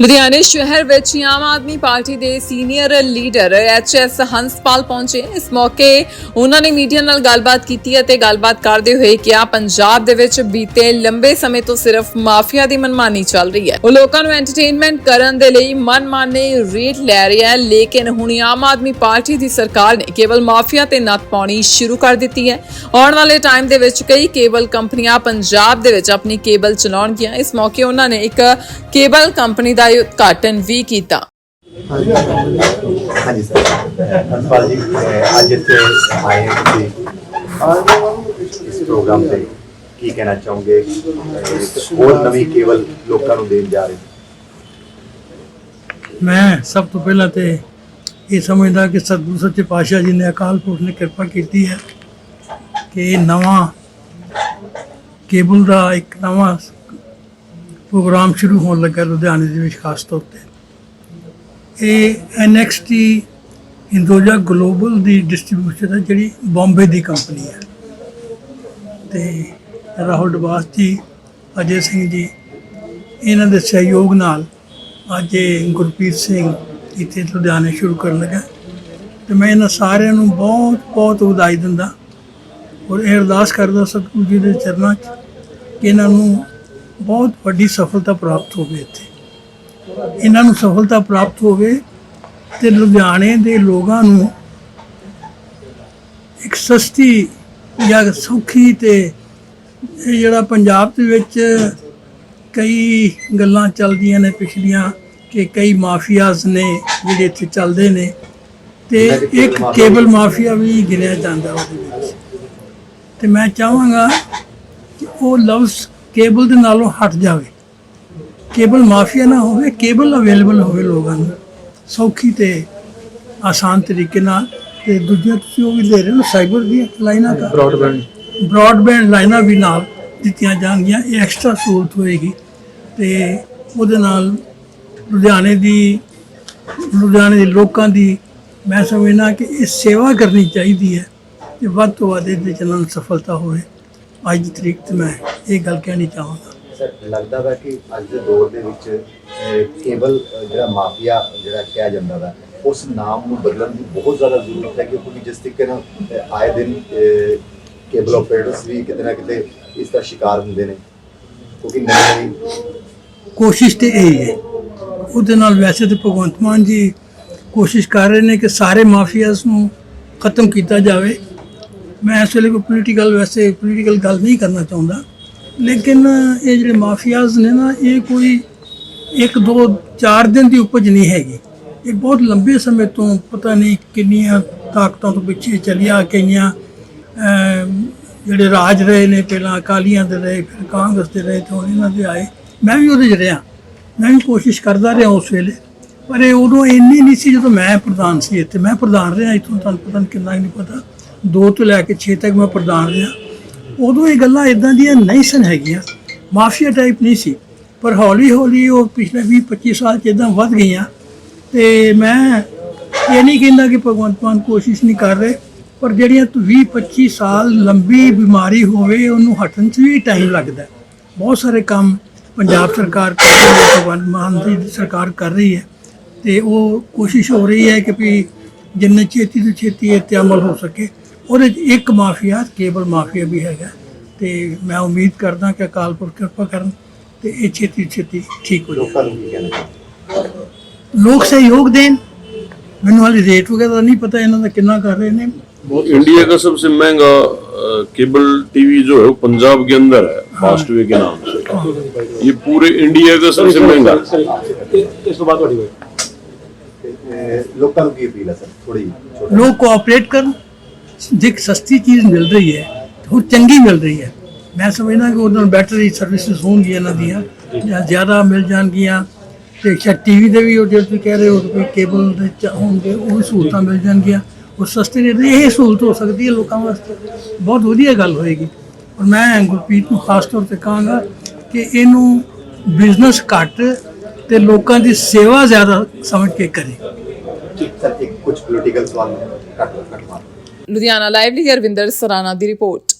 ਲੁਧਿਆਣੇ ਸ਼ਹਿਰ ਵਿੱਚ ਆਮ ਆਦਮੀ ਪਾਰਟੀ ਦੇ senior leader H S Hanspal ਪਹੁੰਚੇ। ਇਸ ਮੌਕੇ ਉਹਨਾਂ ਨੇ ਮੀਡੀਆ ਨਾਲ ਗੱਲਬਾਤ ਕੀਤੀ ਅਤੇ ਗੱਲਬਾਤ ਕਰਦੇ ਹੋਏ ਕਿਹਾ, ਪੰਜਾਬ ਦੇ ਵਿੱਚ ਬੀਤੇ ਲੰਬੇ ਸਮੇਂ ਤੋਂ ਸਿਰਫ ਮਾਫੀਆ ਦੀ ਮਨਮਾਨੀ ਚੱਲ ਰਹੀ ਹੈ। ਉਹ ਲੋਕਾਂ ਨੂੰ ਐਂਟਰਟੇਨਮੈਂਟ ਕਰਨ ਦੇ ਲਈ ਮਨਮਾਨੇ ਰੇਟ ਲੈ ਰਿਹਾ ਹੈ, ਲੇਕਿਨ ਹੁਣ ਆਮ ਆਦਮੀ ਪਾਰਟੀ ਦੀ ਸਰਕਾਰ ਨੇ ਕੇਵਲ ਮਾਫੀਆ ਤੇ ਨੱਥ ਪਾਉਣੀ ਸ਼ੁਰੂ ਕਰ ਦਿੱਤੀ ਹੈ। ਆਉਣ ਵਾਲੇ ਟਾਈਮ ਦੇ ਵਿੱਚ ਕਈ ਕੇਬਲ ਕੰਪਨੀਆਂ ਪੰਜਾਬ ਦੇ ਵਿੱਚ ਆਪਣੀ ਕੇਬਲ ਚਲਾਉਣਗੀਆਂ। ਇਸ ਮੌਕੇ ਉਹਨਾਂ ਨੇ ਇੱਕ ਕੇਬਲ ਕੰਪਨੀ ਦਾ ਉਦਘਾਟਨ ਵੀ ਕੀਤਾ। ਹਾਂਜੀ ਹਾਂਜੀ ਸਰ। ਹਰਪਾਲ ਜੀ ਅੱਜ ਇੱਥੇ ਆਏ ਹਾਂ ਤੁਸੀਂ। ਇਸ ਪ੍ਰੋਗਰਾਮ ਤੇ ਕੀ ਕਹਿਣਾ ਚਾਹੋਗੇ? ਇੱਕ ਹੋਰ ਨਵੀਂ ਕੇਵਲ ਲੋਕਾਂ ਨੂੰ ਦੇਣ ਜਾ ਰਹੇ ਮੈਂ ਸਭ ਤੋਂ ਪਹਿਲਾਂ ਤੇ ਇਹ ਸਮਝਦਾ ਕਿ ਸਤਿਗੁਰੂ ਸੱਚੇ ਪਾਤਸ਼ਾਹ ਜੀ ਨੇ ਅਕਾਲ ਪੁਰਖ ਨੇ ਕਿਰਪਾ ਕੀਤੀ ਹੈ ਕਿ ਇਹ ਨਵਾਂ ਕੇਬਲ ਦਾ ਇੱਕ ਨਵਾਂ ਪ੍ਰੋਗਰਾਮ ਸ਼ੁਰੂ ਹੋਣ ਲੱਗਾ ਲੁਧਿਆਣੇ ਦੇ ਵਿੱਚ, ਖਾਸ ਤੌਰ ਤੇ। ਇਹ ਐਨਐਕਸਟੀ ਇੰਦੋਜਾ ਗਲੋਬਲ ਦੀ ਡਿਸਟ੍ਰੀਬਿਊਸ਼ਨ ਹੈ, ਜਿਹੜੀ ਬੰਬੇ ਦੀ ਕੰਪਨੀ ਹੈ। ਤੇ ਰਾਹੁਲ ਡਵਾਸ ਜੀ, ਅਜੇ ਸਿੰਘ ਜੀ, ਇਹਨਾਂ ਦੇ ਸਹਿਯੋਗ ਨਾਲ ਅੱਜ ਗੁਰਪ੍ਰੀਤ ਸਿੰਘ ਇੱਥੇ ਲੁਧਿਆਣੇ ਸ਼ੁਰੂ ਕਰਨ ਲੱਗਾ। ਤੇ ਮੈਂ ਇਹਨਾਂ ਸਾਰਿਆਂ ਨੂੰ ਬਹੁਤ ਬਹੁਤ ਵਧਾਈ ਦਿੰਦਾ ਔਰ ਇਹ ਅਰਦਾਸ ਕਰਦਾ ਸਤਿਗੁਰੂ ਜੀ ਦੇ ਚਰਨਾਂ 'ਚ ਕਿ ਇਹਨਾਂ ਨੂੰ ਬਹੁਤ ਵੱਡੀ ਸਫਲਤਾ ਪ੍ਰਾਪਤ ਹੋਵੇ ਇੱਥੇ। ਇਹਨਾਂ ਨੂੰ ਸਫਲਤਾ ਪ੍ਰਾਪਤ ਹੋਵੇ ਤੇ ਲੁਧਿਆਣੇ ਦੇ ਲੋਕਾਂ ਨੂੰ ਇੱਕ ਸਸਤੀ ਜਾਂ ਸੌਖੀ ਤੇ ਇਹ ਜਿਹੜਾ ਪੰਜਾਬ ਦੇ ਵਿੱਚ ਕਈ ਗੱਲਾਂ ਚੱਲਦੀਆਂ ਨੇ ਪਿਛਲੀਆਂ ਕਿ ਕਈ ਮਾਫੀਆਜ਼ ਨੇ ਜਿਹੜੇ ਇੱਥੇ ਚੱਲਦੇ ਨੇ ਤੇ ਇੱਕ ਕੇਬਲ ਮਾਫੀਆ ਵੀ ਗਿਣਿਆ ਜਾਂਦਾ ਉਹਦੇ ਵਿੱਚ। ਤੇ ਮੈਂ ਚਾਹਾਂਗਾ ਕਿ ਉਹ ਲਫ਼ਜ਼ ਕੇਬਲ ਦੇ ਨਾਲੋਂ ਹਟ ਜਾਵੇ। ਕੇਬਲ ਮਾਫੀਆ ਨਾ ਹੋਵੇ ਕੇਬਲ ਅਵੇਲੇਬਲ ਹੋਵੇ ਲੋਕਾਂ ਨੂੰ। ਸੌਖੀ ਤੇ ਆਸਾਨ ਤਰੀਕੇ ਨਾਲ। ਤੇ ਦੂਜੀਆਂ ਤੁਸੀਂ ਉਹ ਵੀ ਦੇ ਰਹੇ ਹੋ ਸਾਈਬਰ ਦੀਆਂ ਲਾਈਨਾਂ ਦਾ। ਬ੍ਰੌਡਬੈਂਡ ਬ੍ਰੌਡਬੈਂਡ ਲਾਈਨਾਂ ਵੀ ਨਾਲ ਦਿੱਤੀਆਂ ਜਾਣਗੀਆਂ ਇਹ ਐਕਸਟਰਾ ਸਹੂਲਤ ਹੋਏਗੀ। ਤੇ ਉਹਦੇ ਨਾਲ ਲੁਧਿਆਣੇ ਦੀ ਲੁਧਿਆਣੇ ਦੇ ਲੋਕਾਂ ਦੀ ਮੈਂ ਸਮਝਦਾ ਕਿ ਇਹ ਸੇਵਾ ਕਰਨੀ ਚਾਹੀਦੀ ਹੈ ਕਿ ਵੱਧ ਤੋਂ ਵੱਧ ਇਹਦੇ ਚ ਇਹਨਾਂ ਨੂੰ ਸਫਲਤਾ ਹੋਵੇ। ਅੱਜ ਦੀ ਤਰੀਕ ਤੇ ਮੈਂ ਇਹ ਗੱਲ ਕਹਿਣੀ ਚਾਹਾਂਗਾ। ਸਰ ਲੱਗਦਾ ਵਾ ਕਿ ਅੱਜ ਦੇ ਦੌਰ ਦੇ ਵਿੱਚ ਅਹ, ਜਿਹੜਾ ਮਾਫੀਆ ਜਿਹੜਾ ਕਿਹਾ ਜਾਂਦਾ ਵਾ ਉਸ ਨਾਮ ਨੂੰ ਬਦਲਣ ਦੀ ਬਹੁਤ ਜ਼ਿਆਦਾ ਜ਼ਰੂਰਤ ਹੈ ਕਿਉਂਕਿ ਜਿਸ ਤਰੀਕੇ ਨਾਲ ਆਏ ਦਿਨ ਕੇਬਲ ਆਪਰੇਟਰਸ ਵੀ ਕਿਤੇ ਨਾ ਕਿਤੇ ਇਸ ਦਾ ਸ਼ਿਕਾਰ ਹੁੰਦੇ ਨੇ। ਕਿਉਂਕਿ ਨਵੀਂ ਕੋਸ਼ਿਸ਼ ਤੇ ਇਹ ਹੀ। ਹੈ ਉਹਦੇ ਨਾਲ ਵੈਸੇ ਤੇ ਭਗਵੰਤ ਮਾਨ ਜੀ ਕੋਸ਼ਿਸ਼ ਕਰ ਰਹੇ ਨੇ ਕਿ ਸਾਰੇ ਮਾਫੀਆਸ ਨੂੰ ਖਤਮ ਕੀਤਾ ਜਾਵੇ। ਮੈਂ ਇਸ ਵੇਲੇ ਕੋਈ ਪੋਲੀਟੀਕਲ ਵੈਸੇ ਪੋਲੀਟੀਕਲ ਗੱਲ ਨਹੀਂ ਕਰਨਾ ਚਾਹੁੰਦਾ। ਲੇਕਿਨ ਇਹ ਜਿਹੜੇ ਮਾਫੀਆਜ਼ ਨੇ ਨਾ, ਇਹ ਕੋਈ ਇੱਕ, ਦੋ, ਚਾਰ ਦਿਨ ਦੀ ਉਪਜ ਨਹੀਂ ਹੈਗੀ। ਇਹ ਬਹੁਤ ਲੰਬੇ ਸਮੇਂ ਤੋਂ ਪਤਾ ਨਹੀਂ ਕਿੰਨੀਆਂ ਤਾਕਤਾਂ ਤੋਂ ਪਿੱਛੇ ਚੱਲਿਆ ਕਿੰਨੀਆਂ ਜਿਹੜੇ ਰਾਜ ਰਹੇ ਨੇ, ਪਹਿਲਾਂ ਅਕਾਲੀਆਂ ਦੇ ਰਹੇ, ਫਿਰ ਕਾਂਗਰਸ ਦੇ ਰਹੇ, ਤੇ ਇਹਨਾਂ ਦੇ ਆਏ। ਮੈਂ ਵੀ ਉਹਦੇ 'ਚ ਰਿਹਾ। ਮੈਂ ਵੀ ਕੋਸ਼ਿਸ਼ ਕਰਦਾ ਰਿਹਾ ਉਸ ਵੇਲੇ। ਪਰ ਇਹ ਉਦੋਂ ਇੰਨੀ ਨਹੀਂ ਸੀ ਜਦੋਂ ਮੈਂ ਪ੍ਰਧਾਨ ਸੀ ਇੱਥੇ। ਮੈਂ ਪ੍ਰਧਾਨ ਰਿਹਾ, ਇੱਥੋਂ ਤੁਹਾਨੂੰ ਪਤਾ ਨਹੀਂ ਕਿੰਨਾ ਹੀ ਨਹੀਂ ਪਤਾ। ਦੋ ਤੋਂ ਲੈ ਕੇ 6 ਤੱਕ ਮੈਂ ਪ੍ਰਧਾਨ ਰਿਹਾ। ਉਦੋਂ ਇਹ ਗੱਲਾਂ ਇਦਾਂ ਦੀਆਂ ਨਹੀਂ ਸਨ ਹੈਗੀਆਂ। ਮਾਫੀਆ ਟਾਈਪ ਨਹੀਂ ਸੀ। ਪਰ ਹੌਲੀ ਹੌਲੀ ਉਹ ਪਿਛਲੇ 20 25 ਸਾਲ ਚ ਇਦਾਂ ਵੱਧ ਗਈਆਂ। ਤੇ ਮੈਂ ਇਹ ਨਹੀਂ ਕਹਿੰਦਾ ਕਿ ਭਗਵੰਤ ਮਾਨ ਕੋਸ਼ਿਸ਼ ਨਹੀਂ ਕਰ ਰਹੇ, ਪਰ ਜਿਹੜੀਆਂ 20 25 ਸਾਲ ਲੰਬੀ ਬਿਮਾਰੀ ਹੋਵੇ, ਉਹਨੂੰ ਹਟਣ 'ਚ ਵੀ ਟਾਈਮ ਲੱਗਦਾ। ਬਹੁਤ ਸਾਰੇ ਕੰਮ ਪੰਜਾਬ ਸਰਕਾਰ ਭਗਵੰਤ ਮਾਨ ਦੀ ਸਰਕਾਰ ਕਰ ਰਹੀ ਹੈ। ਤੇ ਉਹ ਕੋਸ਼ਿਸ਼ ਹੋ ਰਹੀ ਹੈ ਕਿ ਵੀ ਜਿੰਨੇ ਛੇਤੀ ਤੋਂ ਛੇਤੀ ਇਹ ਤੇ ਅਮਲ ਹੋ ਸਕੇ। ਉਹਦੇ 'ਚ ਇੱਕ ਮਾਫੀਆ ਕੇਬਲ ਮਾਫੀਆ ਵੀ ਹੈਗਾ ਤੇ ਮੈਂ ਉਮੀਦ ਕਰਦਾ ਕਿ ਅਕਾਲ ਪੁਰਖ ਕਿਰਪਾ ਕਰਨ ਤੇ ਇਹ ਛੇਤੀ ਛੇਤੀ ਠੀਕ ਹੋ ਜਾਏ ਲੋਕਾਂ ਨੂੰ ਕੀ ਕਹਿਣਾ ਚਾਹੁੰਦੇ ਲੋਕ ਸਹਿਯੋਗ ਦੇਣ ਮੈਨੂੰ ਹਾਲੇ ਰੇਟ ਵਗੈਰਾ ਨਹੀਂ ਪਤਾ ਇਹਨਾਂ ਦਾ ਕਿੰਨਾ ਕਰ ਰਹੇ ਨੇ इंडिया का सबसे महंगा अ, केबल टीवी जो है वो पंजाब के अंदर है फास्ट वे के नाम से ये पूरे इंडिया का सबसे महंगा ਤੇ, ਅਹ, ਲੋਕਾਂ ਨੂੰ ਕੀ ਅਪੀਲ ਹੈ ਸਰ ਥੋੜੀ ਲੋਕ ਕੋਆਪਰੇਟ ਕਰਨ ਜੇ ਸਸਤੀ ਚੀਜ਼ ਮਿਲ ਰਹੀ ਹੈ ਉਹ ਚੰਗੀ ਮਿਲ ਰਹੀ ਹੈ। ਮੈਂ ਸਮਝਦਾ ਕਿ ਉਹਨਾਂ ਨੂੰ ਬੈਟਰੀ ਸਰਵਿਸਿਜ਼ ਹੋਣਗੀਆਂ ਇਹਨਾਂ ਦੀਆਂ, ਜਾਂ ਜ਼ਿਆਦਾ ਮਿਲ ਜਾਣਗੀਆਂ। ਤੇ ਸ਼ਾਇਦ ਟੀਵੀ ਦੇ ਵੀ ਉਹ ਜਿਹੜੇ ਤੁਸੀਂ ਕਹਿ ਰਹੇ ਹੋ ਕਿ ਕੇਬਲ ਦੇ ਹੋਣਗੇ, ਉਹ ਵੀ ਸਹੂਲਤਾਂ ਮਿਲ ਜਾਣਗੀਆਂ। ਉਹ ਸਸਤੇ ਰੇਟ ਇਹ ਸਹੂਲਤ ਹੋ ਸਕਦੀ ਹੈ ਲੋਕਾਂ ਵਾਸਤੇ। ਬਹੁਤ ਵਧੀਆ ਗੱਲ ਹੋਏਗੀ। ਔਰ ਮੈਂ ਗੁਰਪ੍ਰੀਤ ਨੂੰ ਖਾਸ ਤੌਰ ਤੇ ਕਹਾਂਗਾ ਕਿ ਇਹਨੂੰ ਬਿਜ਼ਨਸ ਘੱਟ ਤੇ ਲੋਕਾਂ ਦੀ ਸੇਵਾ ਜ਼ਿਆਦਾ ਸਮਝ ਕੇ ਕਰੇ। ਸਰ, ਇੱਕ ਕੁਝ ਪੋਲੀਟੀਕਲ ਸਵਾਲ ਕੱਟ ਕੱਟ ਮਾਰ ਲੁਧਿਆਣਾ ਲਾਈਵ ਲਈ ਅਰਵਿੰਦਰ ਸਰਾਣਾ ਦੀ ਰਿਪੋਰਟ।